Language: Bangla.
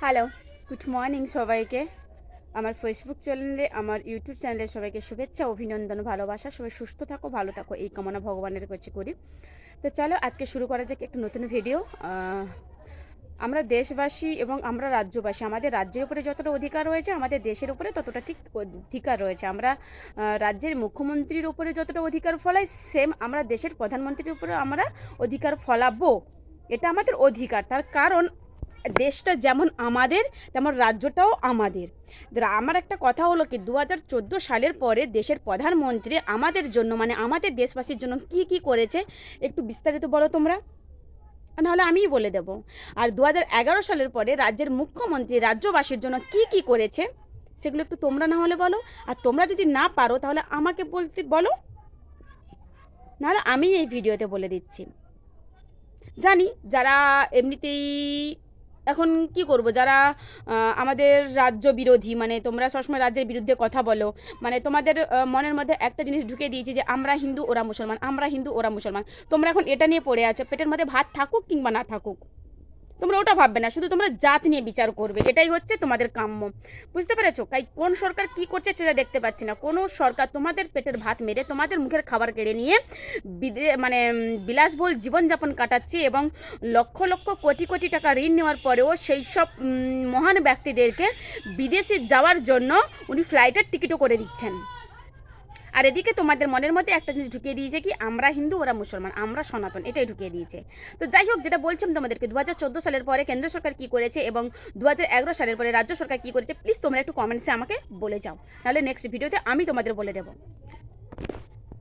হ্যালো গুড মর্নিং সবাইকে। আমার ফেসবুক চ্যানেলে আমার ইউটিউব চ্যানেলে সবাইকে শুভেচ্ছা, অভিনন্দন, ভালোবাসা। সবাই সুস্থ থাকো, ভালো থাকো, এই কামনা ভগবানের কাছে করি। তো চলো, আজকে শুরু করা যাক একটা নতুন ভিডিও আমরা দেশবাসী এবং আমরা রাজ্যবাসী, আমাদের রাজ্যের উপরে যতটা অধিকার রয়েছে, আমাদের দেশের উপরে ততটা ঠিক অধিকার রয়েছে। আমরা রাজ্যের মুখ্যমন্ত্রীর উপরে যতটা অধিকার ফলাই সেম আমরা দেশের প্রধানমন্ত্রীর উপরে আমরা অধিকার ফলাবো। এটা আমাদের অধিকার। তার কারণ দেশটা যেমন আমাদের, তেমন রাজ্যটাও আমাদের। আমার একটা কথা হলো কি দু হাজার চোদ্দ সালের পরে দেশের প্রধানমন্ত্রী আমাদের জন্য মানে আমাদের দেশবাসীর জন্য কি কি করেছে, একটু বিস্তারিত বলো তোমরা? নাহলে আমিই বলে দেব। আর দু হাজার এগারো সালের পরে রাজ্যের মুখ্যমন্ত্রী রাজ্যবাসীর জন্য কি কি করেছে, সেগুলো একটু তোমরা না হলে বলো। আর তোমরা যদি না পারো, তাহলে আমাকে বলতে, বলো। নাহলে আমি এই ভিডিওতে বলে দিচ্ছি। জানি, যারা এমনিতেই এখন কি করব? যারা আমাদের রাজ্য বিরোধী মানে তোমরা সবসময় রাজ্যের বিরুদ্ধে কথা বলো মানে তোমাদের মনের মধ্যে একটা জিনিস ঢুকে দিয়েছি যে আমরা হিন্দু, ওরা মুসলমান, আমরা হিন্দু, ওরা মুসলমান। তোমরা এখন এটা নিয়ে পড়ে আছো, পেটের মধ্যে ভাত থাকুক কিংবা না থাকুক। তোমরা ওটা ভাববে না, শুধু তোমরা জাত নিয়ে বিচার করবে, এটাই হচ্ছে তোমাদের কাম্য। বুঝতে পেরেছ? তাই কোন সরকার কি করছে সেটা দেখতে পাচ্ছি না। কোনো সরকার তোমাদের পেটের ভাত মেরে তোমাদের মুখের খাবার কেড়ে নিয়ে মানে বিলাসবহুল জীবনযাপন কাটাচ্ছে এবং লক্ষ লক্ষ কোটি কোটি টাকা ঋণ নেওয়ার পরেও সেই সব মহান ব্যক্তিদেরকে বিদেশে যাওয়ার জন্য উনি ফ্লাইটের টিকিটও করে দিচ্ছেন। আর এদিকে তোমাদের মনের মধ্যে একটা জিনিস ঢুকিয়ে দিয়েছে কি, আমরা হিন্দু, ওরা মুসলমান, আমরা সনাতন, এটাই ঢুকিয়ে দিয়েছে। তো যাই হোক, যেটা বলছিলাম তোমাদেরকে দু হাজার চোদ্দ সালের পরে কেন্দ্র সরকার কি করেছে এবং দু হাজার এগারো সালের পরে রাজ্য সরকার কি করেছে প্লিজ তোমরা একটু কমেন্টসে আমাকে বলে যাও। তাহলে নেক্সট ভিডিওতে আমি তোমাদের বলে দেবো।